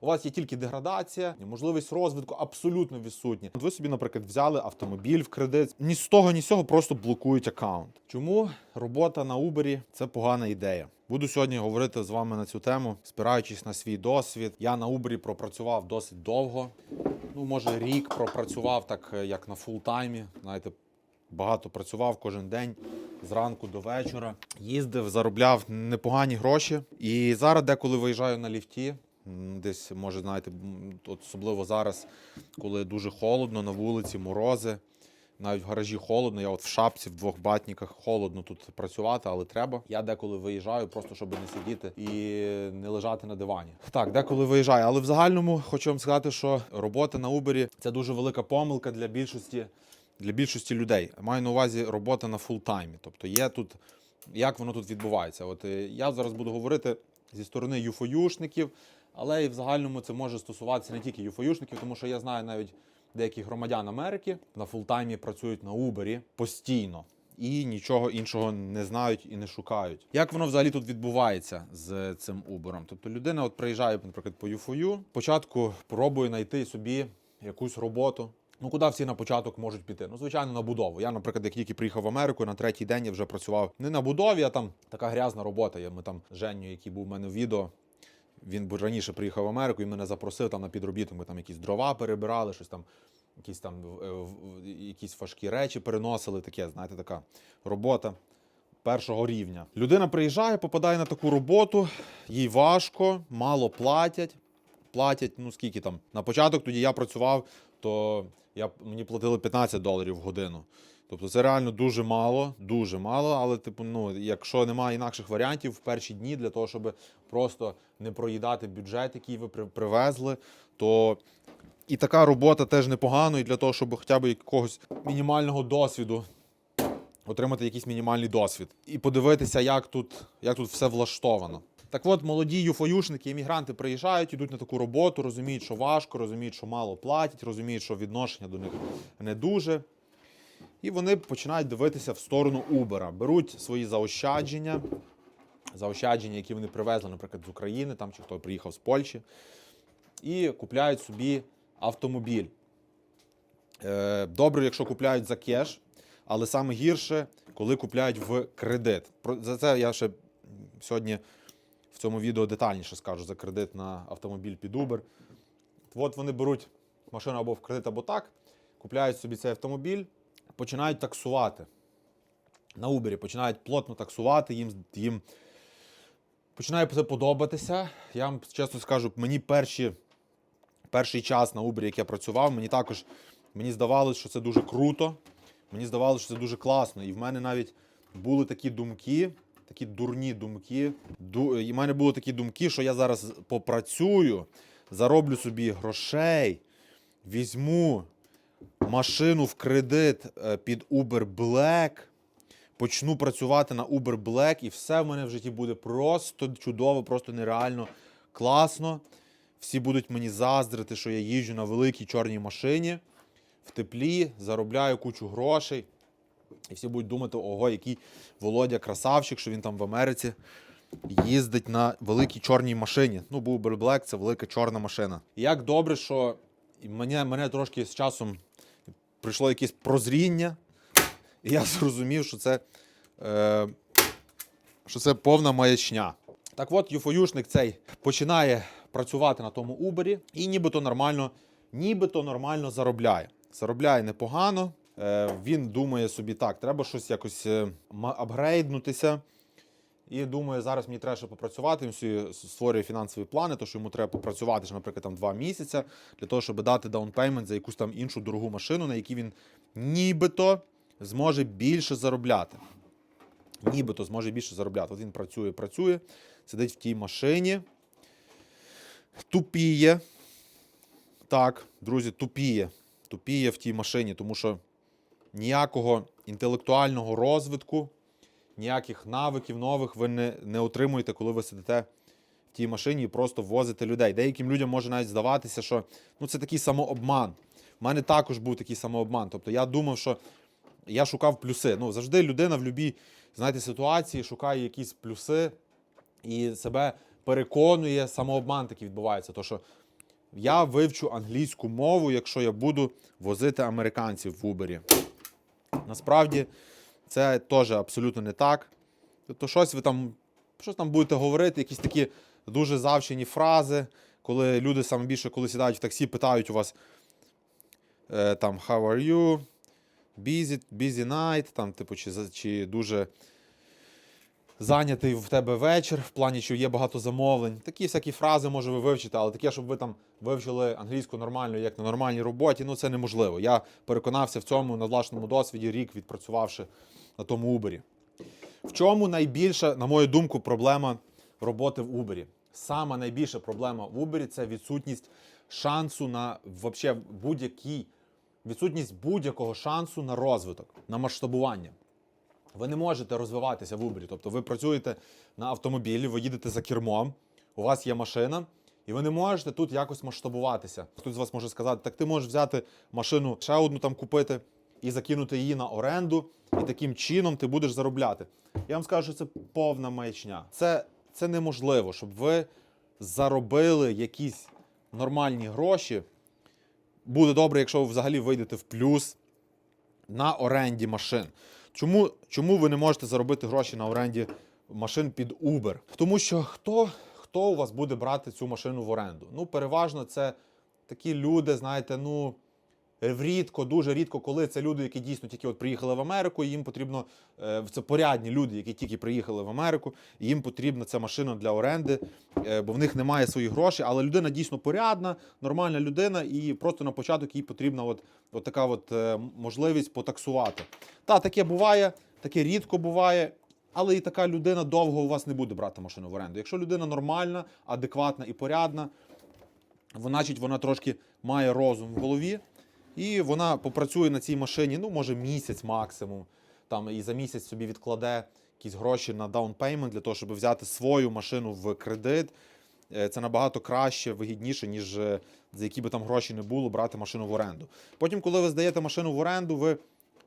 У вас є тільки деградація, можливість розвитку абсолютно відсутні. От ви собі, наприклад, взяли автомобіль в кредит. Ні з того, ні з цього просто блокують аккаунт. Чому робота на Uber – це погана ідея? Буду сьогодні говорити з вами на цю тему, спираючись на свій досвід. Я на Uber пропрацював досить довго. Ну, може, рік пропрацював так, е, як на фултаймі. Знаєте, багато працював кожен день зранку до вечора. Їздив, заробляв непогані гроші. І зараз, деколи виїжджаю на ліфті, десь, може, знаєте, особливо зараз, коли дуже холодно на вулиці, морози. Навіть в гаражі холодно, я от в шапці, в двох батниках холодно тут працювати, але треба. Я деколи виїжджаю, просто щоб не сидіти і не лежати на дивані. Так, деколи виїжджаю. Але в загальному хочу вам сказати, що робота на Uber – це дуже велика помилка для більшості, для більшості людей. Маю на увазі робота на фултаймі. Тобто є тут, як воно тут відбувається. От е, я зараз буду говорити зі сторони юфоюшників, але і в загальному це може стосуватися не тільки юфоюшників, тому що я знаю навіть деяких громадян Америки на фултаймі працюють на Убері постійно. І нічого іншого не знають і не шукають. Як воно взагалі тут відбувається з цим Uber? Тобто людина от приїжджає, наприклад, по UFOU, спочатку пробує знайти собі якусь роботу. Ну, куди всі на початок можуть піти? Ну, звичайно, на будову. Я, наприклад, як тільки приїхав в Америку, на третій день я вже працював не на будові, а там така грязна робота. Я- Ми там Женю, який був у мене в відео, він раніше приїхав в Америку і мене запросив там на підробіток. Ми там якісь дрова перебирали, щось там, якісь там е, якісь важкі речі переносили. Таке, знаєте, така робота першого рівня. Людина приїжджає, попадає на таку роботу, їй важко, мало платять. Платять, ну скільки там. На початок тоді я працював, то я, мені платили 15 доларів в годину. Тобто це реально дуже мало, дуже мало. Але, типу, ну, якщо немає інакших варіантів в перші дні для того, щоб просто не проїдати бюджет, який ви при- привезли, то і така робота теж непогано, і для того, щоб хоча б якогось мінімального досвіду отримати якийсь мінімальний досвід і подивитися, як тут, як тут все влаштовано. Так от, молоді юфоюшники, іммігранти приїжджають, йдуть на таку роботу, розуміють, що важко, розуміють, що мало платять, розуміють, що відношення до них не дуже. І вони починають дивитися в сторону Uber. Беруть свої заощадження, заощадження, які вони привезли, наприклад, з України, там чи хто приїхав з Польщі, і купляють собі автомобіль. Е, Добре, якщо купляють за кеш, але саме гірше, коли купляють в кредит. За це я ще сьогодні в цьому відео детальніше скажу за кредит на автомобіль під Uber. От вони беруть машину або в кредит, або так, купляють собі цей автомобіль, починають таксувати. На Uber починають плотно таксувати, їм, їм починає це подобатися. Я вам чесно скажу, мені перші, перший час на Uber, як я працював, мені також мені здавалося, що це дуже круто. Мені здавалося, що це дуже класно. І в мене навіть були такі думки, такі дурні думки. Ду... І в мене були такі думки, що я зараз попрацюю, зароблю собі грошей, візьму машину в кредит е, під Uber Black, почну працювати на Uber Black, і все в мене в житті буде просто чудово, просто нереально класно. Всі будуть мені заздрити, що я їжджу на великій чорній машині в теплі, заробляю кучу грошей. І всі будуть думати, ого, який Володя красавчик, що він там в Америці їздить на великій чорній машині. Ну, бо Uber Black це велика чорна машина. І як добре, що мене, мене трошки з часом прийшло якесь прозріння, і я зрозумів, що це, е, що це повна маячня. Так от, юфоюшник цей починає працювати на тому Убері і нібито нормально, нібито нормально заробляє. Заробляє непогано. Е, він думає собі, так, треба щось якось е, апгрейднутися. І думає, зараз мені треба ще попрацювати. Він створює фінансові плани, то що йому треба попрацювати, ще, наприклад, там два місяці для того, щоб дати даунпеймент за якусь там іншу дорогу машину, на якій він нібито зможе більше заробляти. Нібито зможе більше заробляти. От він працює, працює, сидить в тій машині, тупіє. Так, друзі, тупіє. Тупіє в тій машині, тому що ніякого інтелектуального розвитку, ніяких навиків нових ви не, не отримуєте, коли ви сидите в тій машині і просто возите людей. Деяким людям може навіть здаватися, що ну, це такий самообман. У мене також був такий самообман. Тобто я думав, що я шукав плюси. Ну, завжди людина в будь-якій знаєте, ситуації шукає якісь плюси і себе переконує, самообман такий відбувається. То, що я вивчу англійську мову, якщо я буду возити американців в Uber. Насправді, це теж абсолютно не так. Тобто, щось ви там, щось там будете говорити, якісь такі дуже завчені фрази, коли люди саме більше, коли сідають в таксі, питають у вас е, там How are you? Busy, busy night, там, типу, чи, чи дуже зайнятий в тебе вечір, в плані, що є багато замовлень. Такі всякі фрази може ви вивчити, але таке, щоб ви там вивчили англійську нормально, як на нормальній роботі, ну це неможливо. Я переконався в цьому на власному досвіді, рік відпрацювавши на тому Uber. В чому найбільша, на мою думку, проблема роботи в Uber? Сама найбільша проблема в Uber – це відсутність шансу на будь-який, відсутність будь-якого шансу на розвиток, на масштабування. Ви не можете розвиватися в Uber. Тобто ви працюєте на автомобілі, ви їдете за кермом, у вас є машина, і ви не можете тут якось масштабуватися. Хтось з вас може сказати, так ти можеш взяти машину, ще одну там купити і закинути її на оренду, і таким чином ти будеш заробляти. Я вам скажу, що це повна маячня. Це, це неможливо, щоб ви заробили якісь нормальні гроші. Буде добре, якщо ви взагалі вийдете в плюс на оренді машин. Чому, чому ви не можете заробити гроші на оренді машин під Uber? Тому що хто, хто у вас буде брати цю машину в оренду? Ну, переважно це такі люди, знаєте, ну. Рідко, дуже рідко, коли це люди, які дійсно тільки от приїхали в Америку, і їм потрібно е, це порядні люди, які тільки приїхали в Америку, і їм потрібна ця машина для оренди, е, бо в них немає своїх грошей. Але людина дійсно порядна, нормальна людина, і просто на початок їй потрібна от, от така от е, можливість потаксувати. Та таке буває, таке рідко буває. Але і така людина довго у вас не буде брати машину в оренду. Якщо людина нормальна, адекватна і порядна, значить, вона трошки має розум в голові, і вона попрацює на цій машині, ну, може, місяць максимум. Там, і за місяць собі відкладе якісь гроші на даунпеймент для того, щоб взяти свою машину в кредит. Е, Це набагато краще, вигідніше, ніж е, за які би там гроші не було, брати машину в оренду. Потім, коли ви здаєте машину в оренду, ви,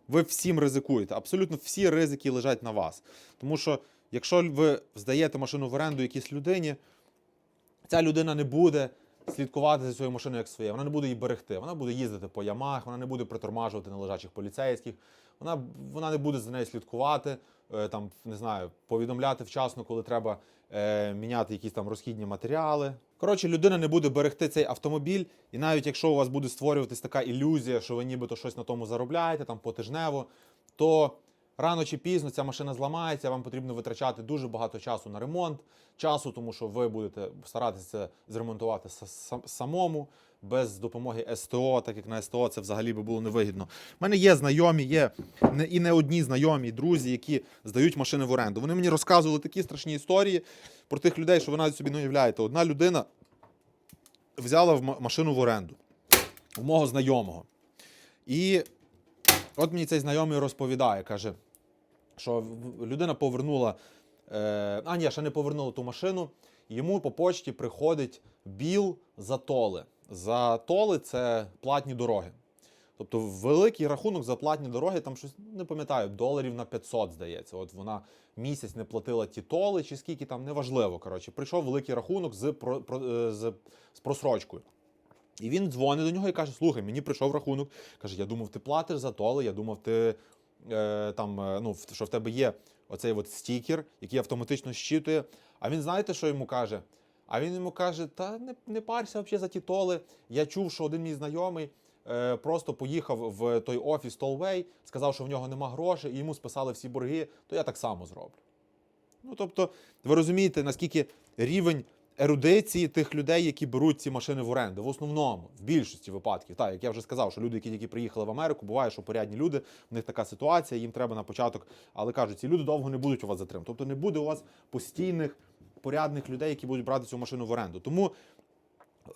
ви всім ризикуєте. Абсолютно всі ризики лежать на вас. Тому що, якщо ви здаєте машину в оренду якійсь людині, ця людина не буде слідкувати за своєю машиною як своє. Вона не буде її берегти. Вона буде їздити по ямах, вона не буде притормажувати на лежачих поліцейських. Вона, вона не буде за нею слідкувати, е, там не знаю, повідомляти вчасно, коли треба е, міняти якісь там розхідні матеріали. Коротше, людина не буде берегти цей автомобіль, і навіть якщо у вас буде створюватись така ілюзія, що ви нібито щось на тому заробляєте, там потижнево, то рано чи пізно ця машина зламається, вам потрібно витрачати дуже багато часу на ремонт, часу, тому що ви будете старатися зремонтувати самому, без допомоги СТО, так як на СТО це взагалі би було невигідно. У мене є знайомі, є і не одні знайомі, друзі, які здають машини в оренду. Вони мені розказували такі страшні історії про тих людей, що ви навіть собі не уявляєте. Одна людина взяла машину в оренду у мого знайомого. І от мені цей знайомий розповідає, каже, що людина повернула, е, а ні, ще не повернула ту машину. Йому по почті приходить біл за толи. За толи це платні дороги. Тобто великий рахунок за платні дороги, там щось не пам'ятаю, доларів на 500, здається. От вона місяць не платила ті толи, чи скільки там, неважливо. Коротше, прийшов великий рахунок з, про, про, е, з, з просрочкою. І він дзвонить до нього і каже: Слухай, мені прийшов рахунок. Каже, я думав, ти платиш за толи, я думав, ти там, е, ну, що в тебе є оцей от стікер, який автоматично щитує. А він знаєте, що йому каже? А він йому каже: Та не, не парся взагалі за ті толи. Я чув, що один мій знайомий е, просто поїхав в той офіс Толвей, сказав, що в нього нема грошей, і йому списали всі борги, то я так само зроблю. Ну, тобто, ви розумієте, наскільки рівень ерудиції тих людей, які беруть ці машини в оренду. В основному, в більшості випадків. Так, як я вже сказав, що люди, які тільки приїхали в Америку, буває, що порядні люди, в них така ситуація, їм треба на початок, але кажуть, ці люди довго не будуть у вас затримати. Тобто не буде у вас постійних порядних людей, які будуть брати цю машину в оренду. Тому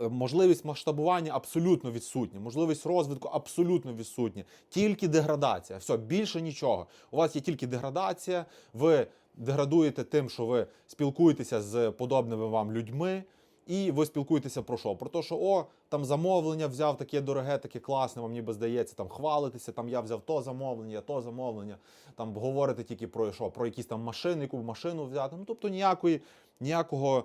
е, можливість масштабування абсолютно відсутня, можливість розвитку абсолютно відсутня. Тільки деградація. Все, більше нічого. У вас є тільки деградація, ви деградуєте тим, що ви спілкуєтеся з подобними вам людьми. І ви спілкуєтеся про що? Про те, що о, там замовлення взяв таке дороге, таке класне, вам ніби здається, там хвалитеся, там я взяв то замовлення, то замовлення, там говорите тільки про що, про якісь там машини, яку машину взяти. Ну тобто ніякої, ніякого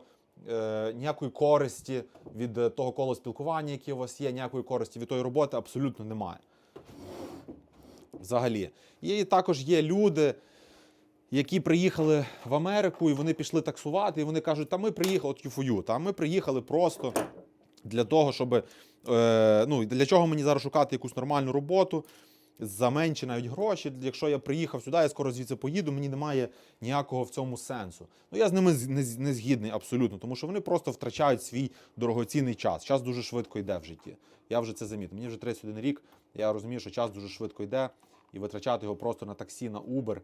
е, ніякої користі від того колу спілкування, яке у вас є, ніякої користі від тої роботи абсолютно немає. Взагалі. І також є люди, які приїхали в Америку, і вони пішли таксувати, і вони кажуть, та ми приїхали от юфою, та ми приїхали просто для того, щоб е, ну для чого мені зараз шукати якусь нормальну роботу за менші навіть гроші. Якщо я приїхав сюди, я скоро звідси поїду, мені немає ніякого в цьому сенсу. Ну я з ними не згідний абсолютно, тому що вони просто втрачають свій дорогоцінний час. Час дуже швидко йде в житті. Я вже це замітив. Мені вже 31 рік. Я розумію, що час дуже швидко йде, і витрачати його просто на таксі, на Uber.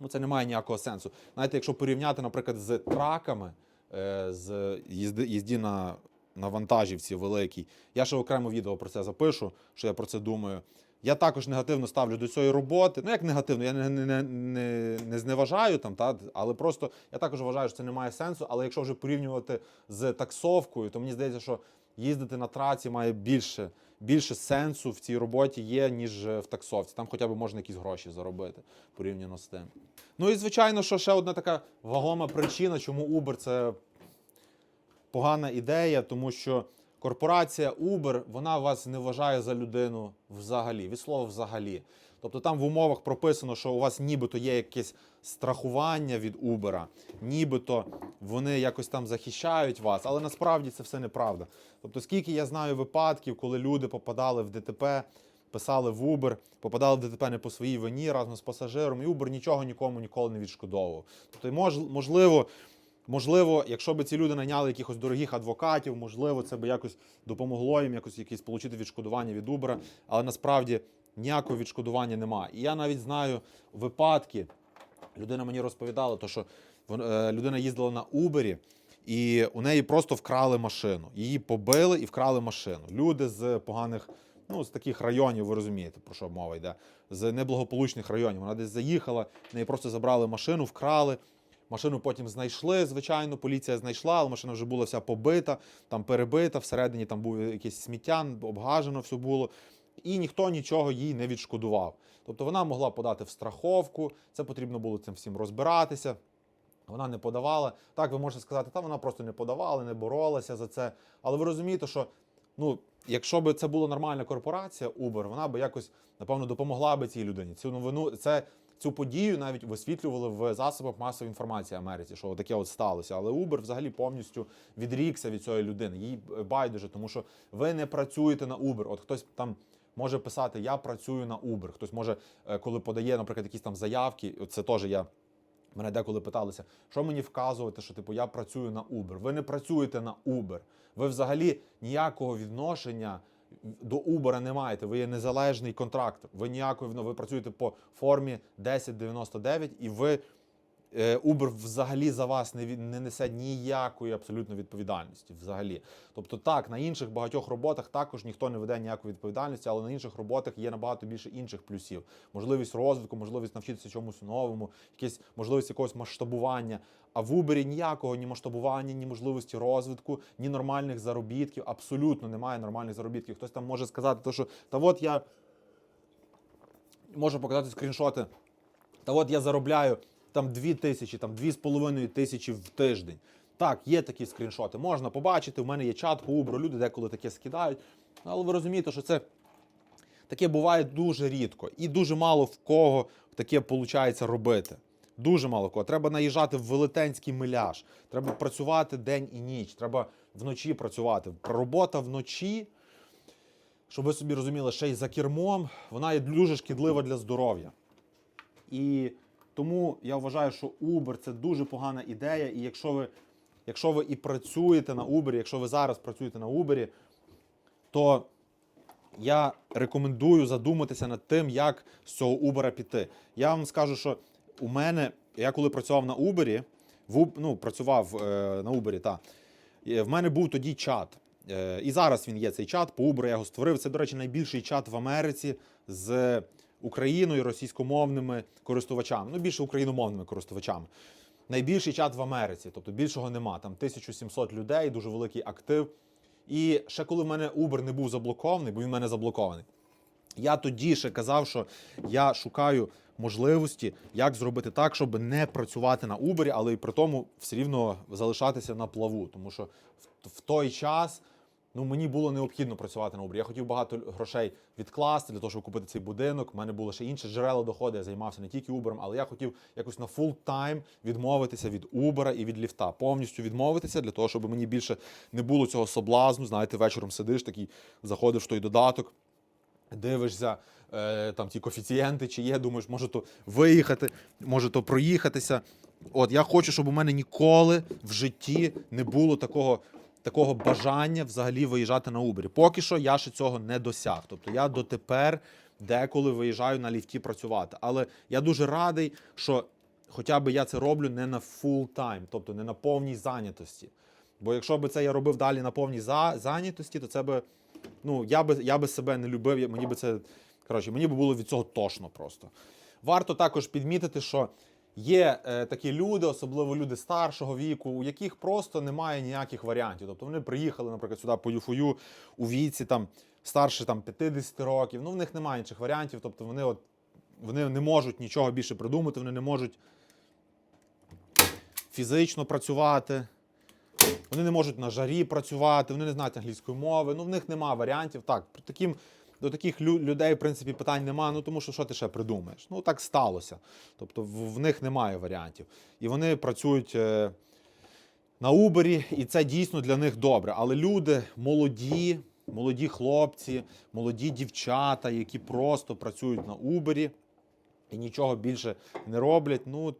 Ну, це не має ніякого сенсу. Знаєте, якщо порівняти, наприклад, з траками, е, з їзди, їзді на, на вантажівці великій, я ще окремо відео про це запишу, що я про це думаю. Я також негативно ставлю до цієї роботи. Ну, як негативно, я не, не, не, не, не зневажаю там, та, але просто я також вважаю, що це не має сенсу. Але якщо вже порівнювати з таксовкою, то мені здається, що їздити на траці має більше, більше сенсу в цій роботі є, ніж в таксовці. Там хоча б можна якісь гроші заробити порівняно з тим. Ну і звичайно, що ще одна така вагома причина, чому Uber це погана ідея, тому що корпорація Uber вона вас не вважає за людину взагалі, від слова взагалі. Тобто там в умовах прописано, що у вас нібито є якесь страхування від Uber, нібито вони якось там захищають вас, але насправді це все неправда. Тобто, скільки я знаю випадків, коли люди попадали в ДТП, писали в Uber, попадали в ДТП не по своїй вині разом з пасажиром, і Uber нічого нікому ніколи не відшкодовував. Тобто, можливо, Можливо, якщо б ці люди найняли якихось дорогих адвокатів, можливо, це би якось допомогло їм якось якесь отримати відшкодування від Uber, але насправді ніякого відшкодування немає. І я навіть знаю випадки. Людина мені розповідала, то, що е, людина їздила на Uber, і у неї просто вкрали машину. Її побили і вкрали машину. Люди з поганих, ну з таких районів, ви розумієте, про що мова йде, з неблагополучних районів. Вона десь заїхала, в неї просто забрали машину, вкрали. Машину потім знайшли, звичайно, поліція знайшла, але машина вже була вся побита, там перебита, всередині там був якийсь сміття, обгажено все було. І ніхто нічого їй не відшкодував. Тобто вона могла подати в страховку, це потрібно було цим всім розбиратися. Вона не подавала. Так, ви можете сказати, та вона просто не подавала, не боролася за це. Але ви розумієте, що ну, якщо б це була нормальна корпорація Uber, вона би якось, напевно, допомогла би цій людині. Цю новину, це, цю подію навіть висвітлювали в засобах масової інформації Америці, що таке от сталося. Але Uber взагалі повністю відрікся від цієї людини. Їй байдуже, тому що ви не працюєте на Uber. От хтось там. Може писати, я працюю на Uber. Хтось може, е, коли подає, наприклад, якісь там заявки, це теж я Мене деколи питалися, що мені вказувати, що типу я працюю на Uber. Ви не працюєте на Uber. Ви взагалі ніякого відношення до Uber не маєте. Ви є незалежний контрактор. Ви ніякої ви працюєте по формі 1099 і ви Uber взагалі за вас не, не несе ніякої абсолютно відповідальності. Взагалі. Тобто, так, на інших багатьох роботах також ніхто не веде ніякої відповідальності, але на інших роботах є набагато більше інших плюсів: можливість розвитку, можливість навчитися чомусь новому, якась можливість якогось масштабування. А в Uber ніякого ні масштабування, ні можливості розвитку, ні нормальних заробітків. Абсолютно немає нормальних заробітків. Хтось там може сказати, то, що та от я можу показати скріншоти. Та от я заробляю там 2 тисячі, там 2,5 тисячі в тиждень. Так, є такі скріншоти. Можна побачити. В мене є чат по Uber, люди деколи таке скидають. Але ви розумієте, що це таке буває дуже рідко. І дуже мало в кого таке виходить робити. Дуже мало кого. Треба наїжджати в велетенський миляж. Треба працювати день і ніч. Треба вночі працювати. Робота вночі, щоб ви собі розуміли, ще й за кермом, вона є дуже шкідлива для здоров'я. І тому я вважаю, що Uber це дуже погана ідея. І якщо ви, якщо ви і працюєте на Uber, якщо ви зараз працюєте на Uber, то я рекомендую задуматися над тим, як з цього Uber піти. Я вам скажу, що у мене, я коли працював на Uber, в, ну, працював е, на Uber, та, е, в мене був тоді чат. Е, і зараз він є цей чат, по Uber я його створив. Це, до речі, найбільший чат в Америці з Україною, російськомовними користувачами. Ну, більше україномовними користувачами. Найбільший чат в Америці, тобто більшого нема. Там 1700 людей, дуже великий актив. І ще коли в мене Uber не був заблокований, бо він в мене заблокований. Я тоді ще казав, що я шукаю можливості, як зробити так, щоб не працювати на Uber, але і при тому все рівно залишатися на плаву. Тому що в, той час ну, мені було необхідно працювати на Uber. Я хотів багато грошей відкласти для того, щоб купити цей будинок. У мене було ще інше джерело доходу. Я займався не тільки Uber, але я хотів якось на фул тайм відмовитися від Uber і від ліфта. Повністю відмовитися для того, щоб мені більше не було цього соблазну. Знаєте, вечором сидиш такий, заходиш в той додаток дивишся е, там ті коефіцієнти, чи є, думаєш, може то виїхати, може то проїхатися. От я хочу, щоб у мене ніколи в житті не було такого. Такого бажання взагалі виїжджати на Uber. Поки що я ще цього не досяг. Тобто я дотепер деколи виїжджаю на ліфті працювати. Але я дуже радий, що хоча б я це роблю не на full time, тобто не на повній зайнятості. Бо якщо б це я робив далі на повній за- зайнятості, то це би ну, я би, я би себе не любив, мені би це, коротше, мені би було від цього тошно просто. Варто також підмітити, що є е, такі люди, особливо люди старшого віку, у яких просто немає ніяких варіантів. Тобто вони приїхали, наприклад, сюди по юфою у віці там старше там, 50 років. Ну, в них немає інших варіантів. Тобто вони, от, вони не можуть нічого більше придумати, вони не можуть фізично працювати. Вони не можуть на жарі працювати, вони не знають англійської мови. Ну, в них немає варіантів. Так, таким, до таких лю- людей, в принципі, питань немає. Ну тому що що ти ще придумаєш? Ну так сталося. Тобто в, них немає варіантів. І вони працюють е, на Убері, і це дійсно для них добре. Але люди молоді, молоді хлопці, молоді дівчата, які просто працюють на Убері і нічого більше не роблять. Ну,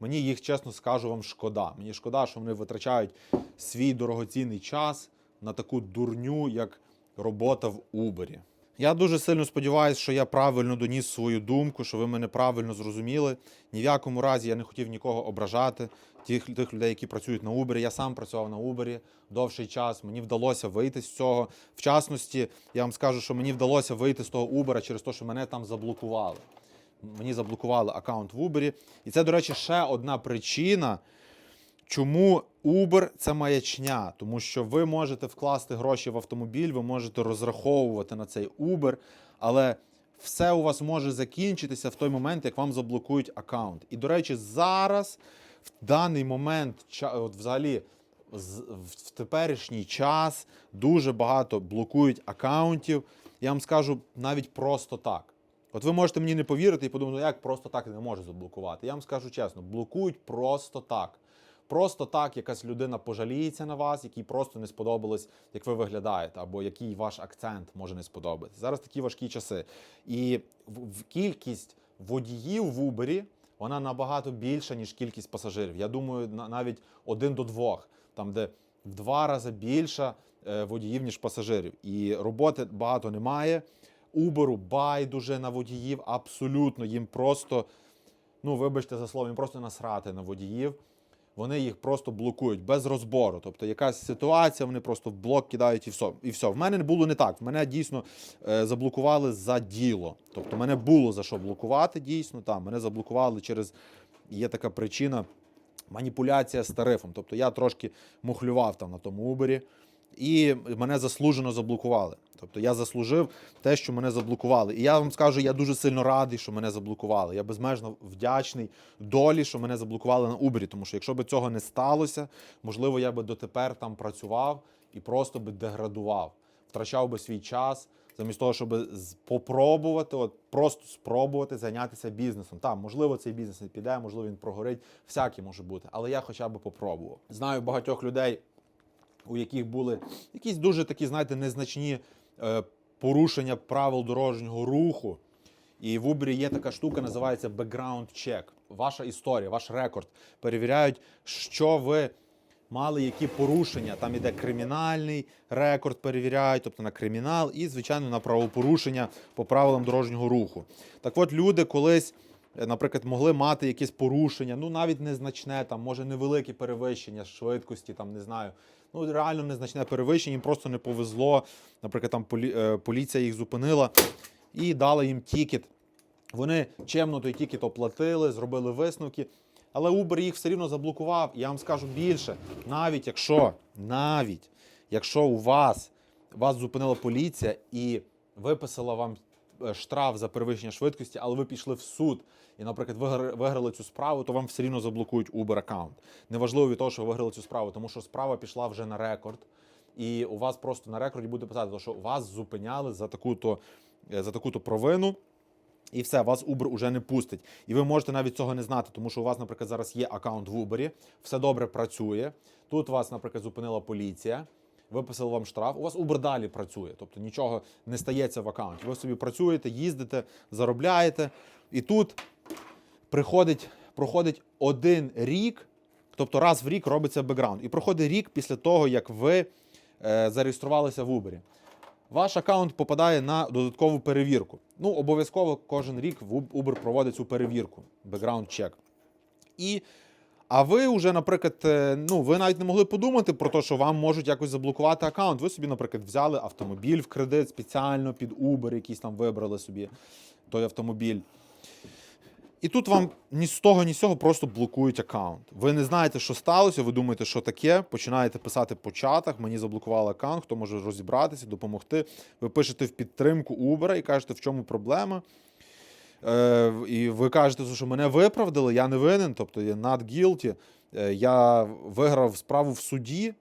Мені їх, чесно скажу вам, шкода. Мені шкода, що вони витрачають свій дорогоцінний час на таку дурню, як робота в Убері. Я дуже сильно сподіваюся, що я правильно доніс свою думку, що ви мене правильно зрозуміли. Ні в якому разі я не хотів нікого ображати. Тих, тих людей, які працюють на Убері. Я сам працював на Убері довший час. Мені вдалося вийти з цього. В частності, я вам скажу, що мені вдалося вийти з того Убера через те, що мене там заблокували мені заблокували аккаунт в Uber. І це, до речі, ще одна причина, чому Uber це маячня. Тому що ви можете вкласти гроші в автомобіль, ви можете розраховувати на цей Uber, але все у вас може закінчитися в той момент, як вам заблокують аккаунт. І, до речі, зараз, в даний момент, от взагалі. В теперішній час дуже багато блокують аккаунтів. Я вам скажу навіть просто так. От ви можете мені не повірити і подумати, ну як просто так не може заблокувати. Я вам скажу чесно, блокують просто так. Просто так якась людина пожаліється на вас, якій просто не сподобалось, як ви виглядаєте, або який ваш акцент може не сподобатися. Зараз такі важкі часи. І в, кількість водіїв в Убері вона набагато більша, ніж кількість пасажирів. Я думаю, на- навіть один до двох, там де в два рази більше водіїв, ніж пасажирів. І роботи багато немає. Уберу байдуже на водіїв, абсолютно їм просто, ну вибачте за слово, їм просто насрати на водіїв. Вони їх просто блокують без розбору. Тобто якась ситуація, вони просто в блок кидають і все. І все. В мене було не так. Мене дійсно е, заблокували за діло. Тобто мене було за що блокувати дійсно. Там мене заблокували через є така причина маніпуляція з тарифом. Тобто я трошки мухлював там на тому Убері, і мене заслужено заблокували. Тобто я заслужив те, що мене заблокували. І я вам скажу, я дуже сильно радий, що мене заблокували. Я безмежно вдячний долі, що мене заблокували на Убері. Тому що якщо б цього не сталося, можливо, я би дотепер там працював і просто би деградував, втрачав би свій час. Замість того, щоб попробувати, от просто спробувати зайнятися бізнесом. Там, можливо, цей бізнес не піде, можливо, він прогорить, всяке може бути. Але я хоча б попробував. Знаю багатьох людей, у яких були якісь дуже такі, знаєте, незначні е, порушення правил дорожнього руху. І в Uber є така штука, називається background check. Ваша історія, ваш рекорд. Перевіряють, що ви мали, які порушення. Там іде кримінальний рекорд, перевіряють, тобто на кримінал, і, звичайно, на правопорушення по правилам дорожнього руху. Так от люди колись. е, Наприклад, могли мати якісь порушення, ну навіть незначне, там може невелике перевищення швидкості, там не знаю. Ну реально незначне перевищення, їм просто не повезло. Наприклад, там полі, е, поліція їх зупинила і дала їм тікет. Вони чемно той тікет оплатили, зробили висновки. Але Uber їх все рівно заблокував. Я вам скажу більше, навіть якщо, навіть якщо у вас вас зупинила поліція і виписала вам штраф за перевищення швидкості, але ви пішли в суд і, наприклад, вигра- виграли цю справу, то вам все рівно заблокують Uber аккаунт. Неважливо від того, що ви виграли цю справу, тому що справа пішла вже на рекорд, і у вас просто на рекорді буде писати, що вас зупиняли за таку-то е, за таку-то провину. І все, вас Uber уже не пустить. І ви можете навіть цього не знати, тому що у вас, наприклад, зараз є аккаунт в Uber, все добре працює. Тут вас, наприклад, зупинила поліція, виписали вам штраф. У вас Uber далі працює, тобто нічого не стається в аккаунті. Ви собі працюєте, їздите, заробляєте. І тут приходить, проходить один рік, тобто раз в рік робиться бекграунд. І проходить рік після того, як ви е, зареєструвалися в Uber. Ваш аккаунт попадає на додаткову перевірку. Ну, обов'язково кожен рік Uber проводить цю перевірку, бекграунд чек. І, а ви вже, наприклад, е, ну, ви навіть не могли подумати про те, що вам можуть якось заблокувати аккаунт. Ви собі, наприклад, взяли автомобіль в кредит спеціально під Uber, якийсь там вибрали собі той автомобіль. І тут вам ні з того, ні з цього просто блокують аккаунт. Ви не знаєте, що сталося, ви думаєте, що таке. Починаєте писати по чатах, мені заблокували аккаунт, хто може розібратися, допомогти. Ви пишете в підтримку Uber і кажете, в чому проблема. Е, і ви кажете, що мене виправдали, я не винен, тобто я not guilty. Е, я виграв справу в суді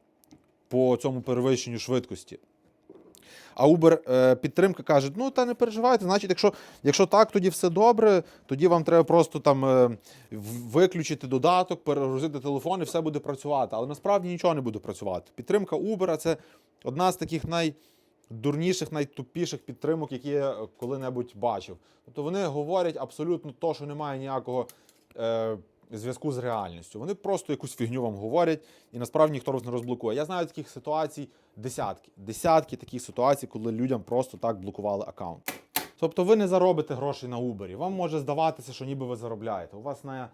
по цьому перевищенню швидкості. А Uber е, підтримка каже: ну та не переживайте, значить, якщо, якщо так, тоді все добре, тоді вам треба просто там е, виключити додаток, перегрузити телефон і все буде працювати. Але насправді нічого не буде працювати. Підтримка Uber це одна з таких найдурніших, найтупіших підтримок, які я коли-небудь бачив. Тобто вони говорять абсолютно то, що немає ніякого. Е, Зв'язку з реальністю. Вони просто якусь фігню вам говорять, і насправді ніхто вас не розблокує. Я знаю таких ситуацій десятки. Десятки таких ситуацій, коли людям просто так блокували аккаунт. Тобто ви не заробите грошей на Uber. Вам може здаватися, що ніби ви заробляєте. У вас на,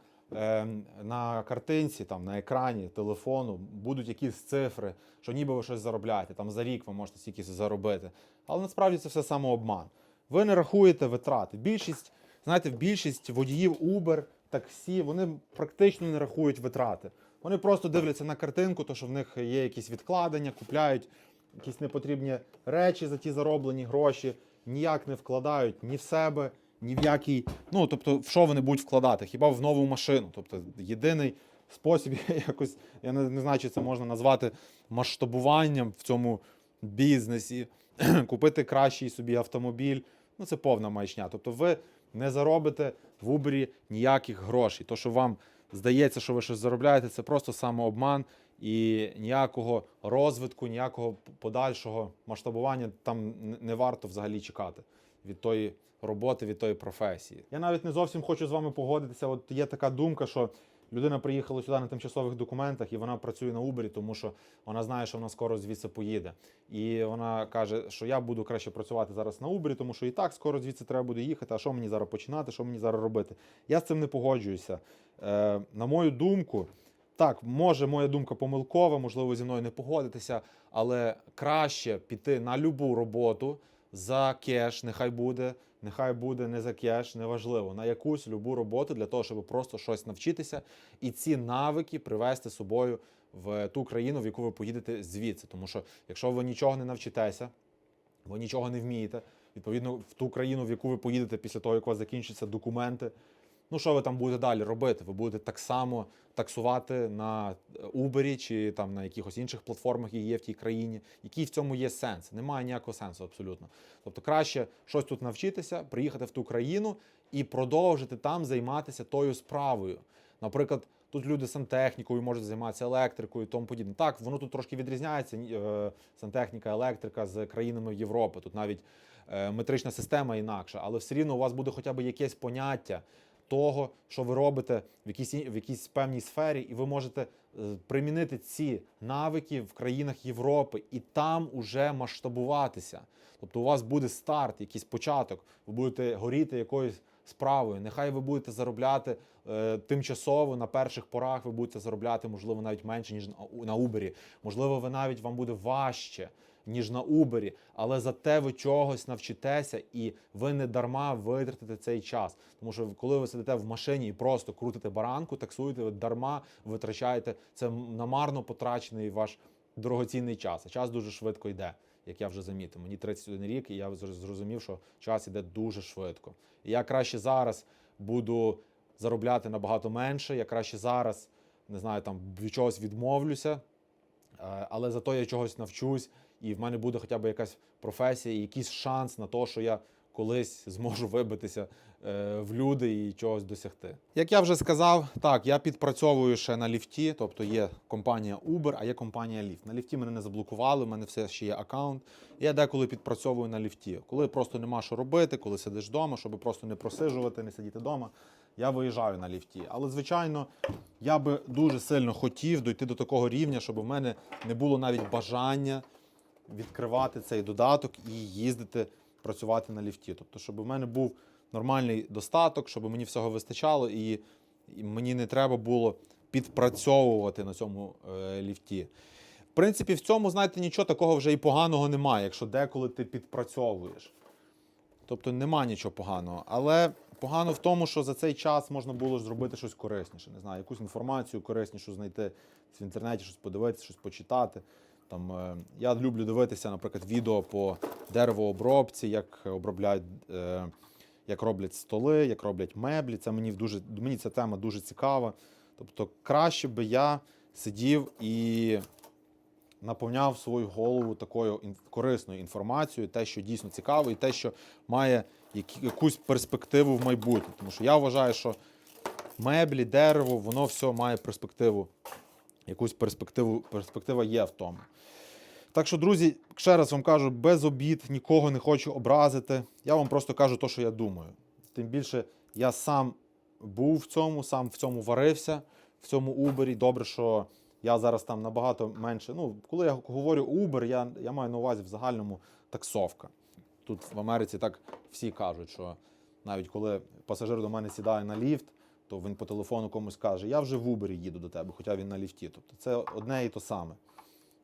на картинці, там, на екрані телефону будуть якісь цифри, що ніби ви щось заробляєте. Там за рік ви можете стільки заробити. Але насправді це все самообман. Ви не рахуєте витрати. Більшість, знаєте, більшість водіїв Uber, таксі, вони практично не рахують витрати. Вони просто дивляться на картинку, то що в них є якісь відкладення, купляють якісь непотрібні речі за ті зароблені гроші, ніяк не вкладають ні в себе, ні в який. Ну тобто, в що вони будуть вкладати? Хіба в нову машину? Тобто, єдиний спосіб якось, я не, не знаю, чи це можна назвати масштабуванням в цьому бізнесі, купити кращий собі автомобіль. Ну, це повна маячня. Тобто, ви не заробите в Uber ніяких грошей. То, що вам здається, що ви щось заробляєте, це просто самообман і ніякого розвитку, ніякого подальшого масштабування там не варто взагалі чекати від тої роботи, від тої професії. Я навіть не зовсім хочу з вами погодитися. От є така думка, що людина приїхала сюди на тимчасових документах і вона працює на Uber, тому що вона знає, що вона скоро звідси поїде. І вона каже, що я буду краще працювати зараз на Uber, тому що і так скоро звідси треба буде їхати. А що мені зараз починати? Що мені зараз робити? Я з цим не погоджуюся. Е, на мою думку, так, може, моя думка помилкова, можливо, зі мною не погодитеся, але краще піти на любу роботу за кеш, нехай буде, нехай буде не за кеш, неважливо, на якусь любу роботу для того, щоб просто щось навчитися і ці навики привести з собою в ту країну, в яку ви поїдете звідси. Тому що якщо ви нічого не навчитеся, ви нічого не вмієте, відповідно, в ту країну, в яку ви поїдете після того, як у вас закінчаться документи, ну що ви там будете далі робити? Ви будете так само таксувати на Uber чи там на якихось інших платформах, які є в тій країні. Який в цьому є сенс? Немає ніякого сенсу абсолютно. Тобто краще щось тут навчитися, приїхати в ту країну і продовжити там займатися тою справою. Наприклад, тут люди сантехнікою можуть займатися електрикою і тому подібне. Так, воно тут трошки відрізняється е, сантехніка, електрика з країнами Європи. Тут навіть е, метрична система інакша, але все рівно у вас буде хоча б якесь поняття того, що ви робите в якійсь, в якійсь певній сфері, і ви можете е, примінити ці навики в країнах Європи і там уже масштабуватися. Тобто у вас буде старт, якийсь початок, ви будете горіти якоюсь справою. Нехай ви будете заробляти е, тимчасово на перших порах, ви будете заробляти, можливо, навіть менше, ніж на, Uber. Можливо, ви навіть вам буде важче. Ніж на Uber, але зате ви чогось навчитеся, і ви не дарма витратите цей час. Тому що коли ви сидите в машині і просто крутите баранку, таксуєте, ви дарма витрачаєте це намарно потрачений ваш дорогоцінний час. А час дуже швидко йде. як я вже замітив. Мені 31 рік, і я зрозумів, що час іде дуже швидко. І я краще зараз буду заробляти набагато менше. Я краще зараз не знаю, там від чогось відмовлюся, е, але зато я чогось навчусь, і в мене буде хоча б якась професія, якийсь шанс на те, що я колись зможу вибитися е, в люди і чогось досягти. Як я вже сказав, так, я підпрацьовую ще на ліфті, тобто є компанія Uber, а є компанія Lyft. На ліфті мене не заблокували, в мене все ще є аккаунт. Я деколи підпрацьовую на ліфті. Коли просто нема що робити, коли сидиш вдома, щоб просто не просижувати, не сидіти вдома, я виїжджаю на ліфті. Але, звичайно, я би дуже сильно хотів дойти до такого рівня, щоб в мене не було навіть бажання відкривати цей додаток і їздити працювати на ліфті. Тобто, щоб в мене був нормальний достаток, щоб мені всього вистачало, і, і мені не треба було підпрацьовувати на цьому е, ліфті. В принципі, в цьому, знаєте, нічого такого вже і поганого немає, якщо деколи ти підпрацьовуєш. Тобто нема нічого поганого. Але погано в тому, що за цей час можна було зробити щось корисніше. Не знаю, якусь інформацію кориснішу знайти в інтернеті, щось подивитися, щось почитати. Там, е, я люблю дивитися, наприклад, відео по деревообробці, як обробляють, е, як роблять столи, як роблять меблі. Це мені дуже мені ця тема дуже цікава. Тобто, краще би я сидів і наповняв свою голову такою корисною інформацією, те, що дійсно цікаво, і те, що має якусь перспективу в майбутнє. Тому що я вважаю, що меблі, дерево, воно все має перспективу. Якусь перспективу, перспектива є в тому. Так що, друзі, ще раз вам кажу, без обід, нікого не хочу образити. Я вам просто кажу те, що я думаю. Тим більше я сам був в цьому, сам в цьому варився, в цьому Убері. Добре, що я зараз там набагато менше. Ну, коли я говорю Uber, я, я маю на увазі в загальному таксовка. Тут в Америці так всі кажуть, що навіть коли пасажир до мене сідає на ліфт, то він по телефону комусь каже: Я вже в Uber їду до тебе, хоча він на ліфті. Тобто це одне і то саме.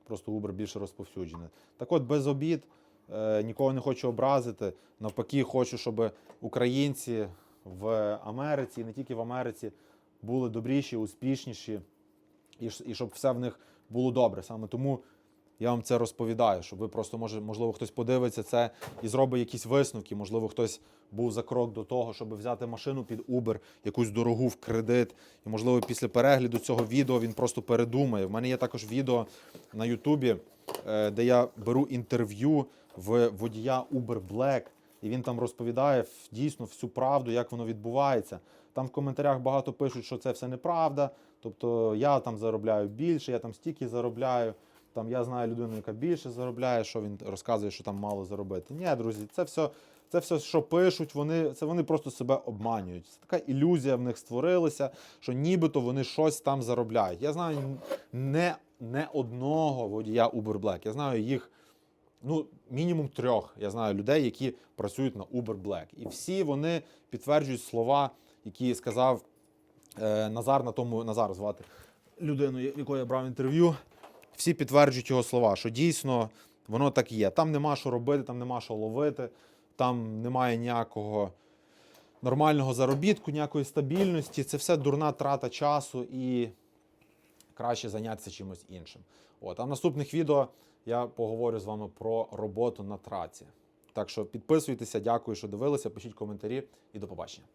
Просто Uber більше розповсюджене. Так от, без обід, е, нікого не хочу образити. Навпаки, хочу, щоб українці в Америці, і не тільки в Америці, були добріші, успішніші, і, і щоб все в них було добре. Саме тому я вам це розповідаю, щоб ви просто, може, можливо, хтось подивиться це і зробить якісь висновки. Можливо, хтось був за крок до того, щоб взяти машину під Uber, якусь дорогу в кредит. І, можливо, після перегляду цього відео він просто передумає. В мене є також відео на Ютубі, е, де я беру інтерв'ю в водія Uber Black, і він там розповідає дійсно всю правду, як воно відбувається. Там в коментарях багато пишуть, що це все неправда. Тобто я там заробляю більше, я там стільки заробляю. Там я знаю людину, яка більше заробляє, що він розказує, що там мало заробити. Ні, друзі, це все, це все, що пишуть, вони, це вони просто себе обманюють. Це така ілюзія в них створилася, що нібито вони щось там заробляють. Я знаю не, не одного водія Uber Black. Я знаю їх ну, мінімум трьох. Я знаю людей, які працюють на Uber Black. І всі вони підтверджують слова, які сказав е, Назар на тому Назар звати людину, якої я брав інтерв'ю. Всі підтверджують його слова, що дійсно воно так є. Там нема що робити, там нема що ловити, там немає ніякого нормального заробітку, ніякої стабільності. Це все дурна трата часу і краще зайнятися чимось іншим. От, а в наступних відео я поговорю з вами про роботу на траці. Так що підписуйтеся, дякую, що дивилися, пишіть коментарі і до побачення.